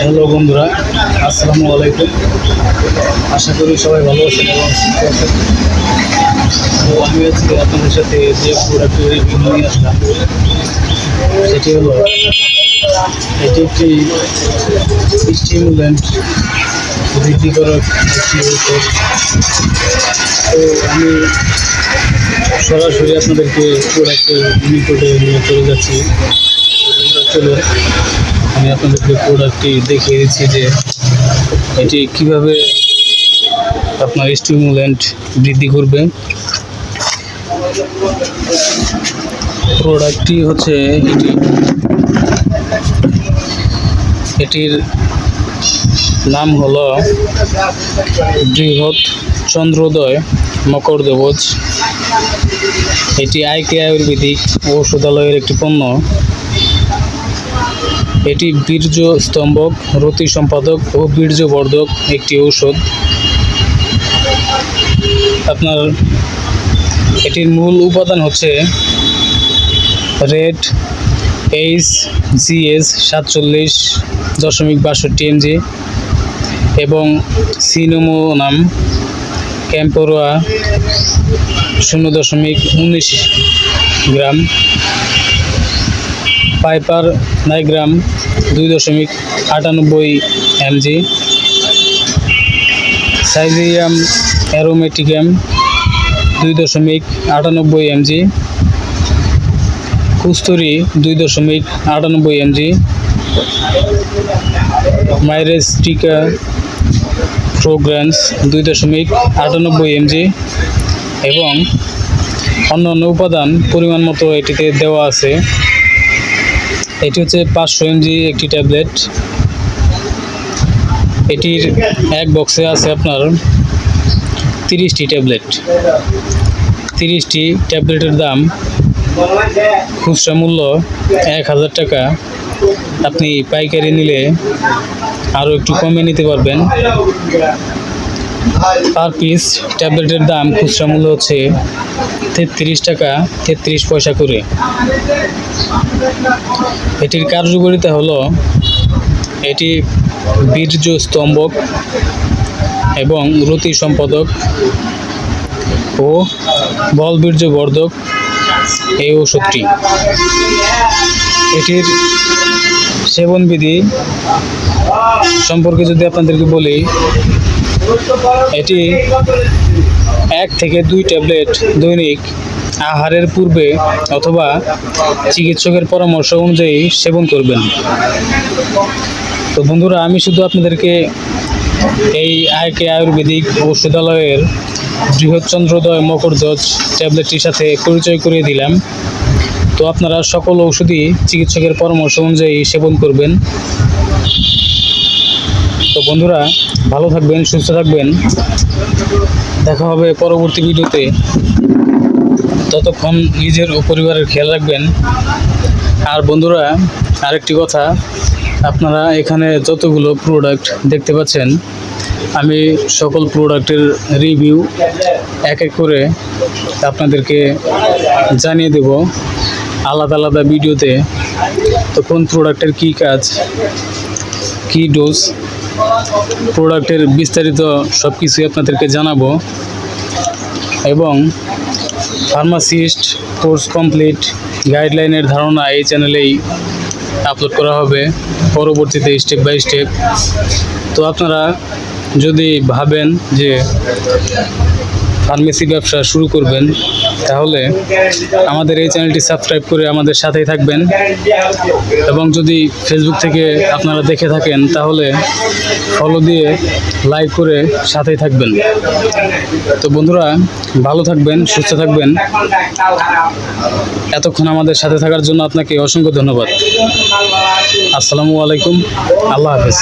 Hello বন্ধুরা, আসসালামু আলাইকুম। আশা করি সবাই ভালো আছেন এবং সুস্থ আছেন। তো আমি আজকে আপনাদের সাথে যে প্রোডাক্টের রিভিউ নিয়ে আসলাম, সেটি হলো এটি একটি স্টিমুলেন্ট বৃদ্ধিকরক একটি ঔষধ তো। আমি সরাসরি আপনাদেরকে প্রোডাক্টের নিকটে নিয়ে চলে যাচ্ছি। চলুন আমি আপনাদেরকে প্রোডাক্টটি দেখিয়ে দিচ্ছি যে এটি কীভাবে আপনার স্টিমুলেন্ট বৃদ্ধি করবে। প্রোডাক্টটি হচ্ছে এটি। এটির নাম হলো বৃহৎ চন্দ্রোদয় মকরদেবজ। এটি আইকে আয়ুর্বেদিক ঔষধালয়ের একটি পণ্য। এটি বীর্য স্তম্ভক, রতি সম্পাদক ও বীর্যবর্ধক একটি ঔষধ। আপনার এটির মূল উপাদান হচ্ছে রেড এইচ জিএস সাতচল্লিশ দশমিক বাষট্টি এমজি এবং সিনোমোনাম ক্যাম্পোরোয়া শূন্য দশমিক উনিশ গ্রাম। পাইপার নাইগ্রাম দুই দশমিক আটানব্বই এমজি। সাইজেরিয়াম অ্যারোমেটিক্যাম দুই দশমিক আটানব্বই এমজি। কুস্তরি দুই দশমিক আটানব্বই এমজি। মাইরেস্টিকা ফ্রোগ্রেন্স দুই দশমিক আটানব্বই এমজি। এবং অন্যান্য উপাদান পরিমাণ মতো এটিতে দেওয়া আছে। এটি হচ্ছে পাঁচশো এমজি একটি ট্যাবলেট। এটির এক বক্সে আছে আপনার তিরিশটি ট্যাবলেট। তিরিশটি ট্যাবলেটের দাম খুচরা মূল্য এক হাজার টাকা। আপনি পাইকারি নিলে আরও একটু কমে নিতে পারবেন। পার পিস ট্যাবলেটের দাম খুচরা মূল্য হচ্ছে তেত্রিশ টাকা, তেত্রিশ পয়সা করে। এটির কার্যকারিতা হলো, এটি বীর্য স্তম্ভক এবং রতি সম্পাদক ও বলবীর্য বর্ধক এই ওষুধটি এটির সেবনবিধি সম্পর্কে যদি আপনাদেরকে বলি এটি এক থেকে দুই ট্যাবলেট দৈনিক আহারের পূর্বে অথবা চিকিৎসকের পরামর্শ অনুযায়ী সেবন করবেন। তো বন্ধুরা, আমি শুধু আপনাদেরকে এই আয়কে আয়ুর্বেদিক ঔষধালয়ের বৃহৎ চন্দ্রোদয় মকরধ্বজ ট্যাবলেটটির সাথে পরিচয় করিয়ে দিলাম। তো আপনারা সকল ঔষধই চিকিৎসকের পরামর্শ অনুযায়ী সেবন করবেন। তো বন্ধুরা, ভালো থাকবেন, সুস্থ থাকবেন। দেখা হবে পরবর্তী ভিডিওতে। ততক্ষণ নিজের ও পরিবারের খেয়াল রাখবেন। আর বন্ধুরা, আরেকটি কথা, আপনারা এখানে যতগুলো প্রোডাক্ট দেখতে পাচ্ছেন, আমি সকল প্রোডাক্টের রিভিউ এক এক করে আপনাদেরকে জানিয়ে দেব আলাদা আলাদা ভিডিওতে। তো কোন প্রোডাক্টের কী কাজ, কী ডোজ প্রোডাক্টের বিস্তারিত সব কিছুই আপনাদেরকে জানাব। এবং ফার্মাসিস্ট, কোর্স কমপ্লিট, গাইডলাইনের ধারণা এই চ্যানেলেই আপলোড করা হবে পরবর্তীতে স্টেপ বাই স্টেপ। তো আপনারা যদি ভাবেন যে ফার্মেসি ব্যবসা শুরু করবেন, তাহলে আমাদের এই চ্যানেলটি সাবস্ক্রাইব করে আমাদের সাথেই থাকবেন। এবং যদি ফেসবুক থেকে আপনারা দেখে থাকেন, তাহলে ফলো দিয়ে লাইক করে সাথেই থাকবেন। তো বন্ধুরা, ভালো থাকবেন, সুস্থ থাকবেন। এতক্ষণ আমাদের সাথে থাকার জন্য আপনাকে অসংখ্য ধন্যবাদ। আসসালামু আলাইকুম, আল্লাহ হাফেজ।